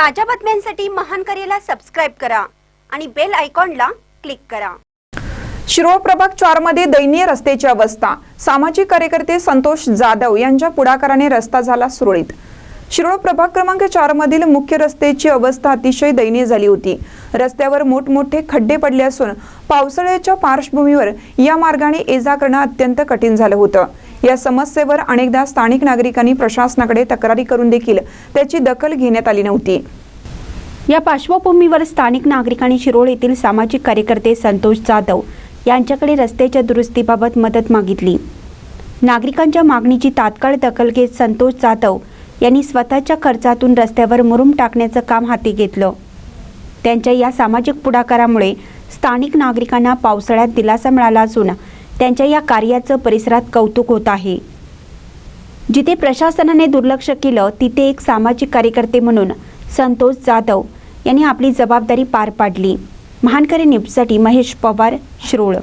ताज्या बातम्यांसाठी महान करेला सबस्क्राईब करा आणि बेल आयकॉनला क्लिक करा. शिरोळ प्रभाग चारमध्ये दयनीय रस्त्याची अवस्था. सामाजिक कार्यकर्ते संतोष जाधव यांच्या पुढाकाराने रस्ता झाला सुरळीत. शिरोळ प्रभाग क्रमांक चार मधील मुख्य रस्त्याची अवस्था अतिशय दयनीय झाली होती. रस्त्यावर मोठमोठे खड्डे पडले असून पावसाळ्याच्या पार्श्वभूमीवर या मार्गाने ये जा करणं अत्यंत कठीण झालं होतं. या समस्येवर अनेकदा स्थानिक नागरिकांनी प्रशासनाकडे तक्रारी करून देखील त्याची दखल घेण्यात आली नव्हती. या पार्श्वभूमीवर स्थानिक नागरिकांनी शिरोळ येथील सामाजिक कार्यकर्ते संतोष जाधव यांच्याकडे रस्त्याच्या दुरुस्तीबाबत मदत मागितली. नागरिकांच्या मागणीची तात्काळ दखल घेत संतोष जाधव यांनी स्वतःच्या खर्चातून रस्त्यावर मुरुम टाकण्याचं काम हाती घेतलं. त्यांच्या या सामाजिक पुढाकारामुळे स्थानिक नागरिकांना पावसाळ्यात दिलासा मिळाला असून त्यांच्या या कार्याचं परिसरात कौतुक होत आहे. जिथे प्रशासनाने दुर्लक्ष केलं तिथे एक सामाजिक कार्यकर्ते म्हणून संतोष जाधव यांनी आपली जबाबदारी पार पाडली. महानकरी न्यूजसाठी महेश पवार श्रोळ.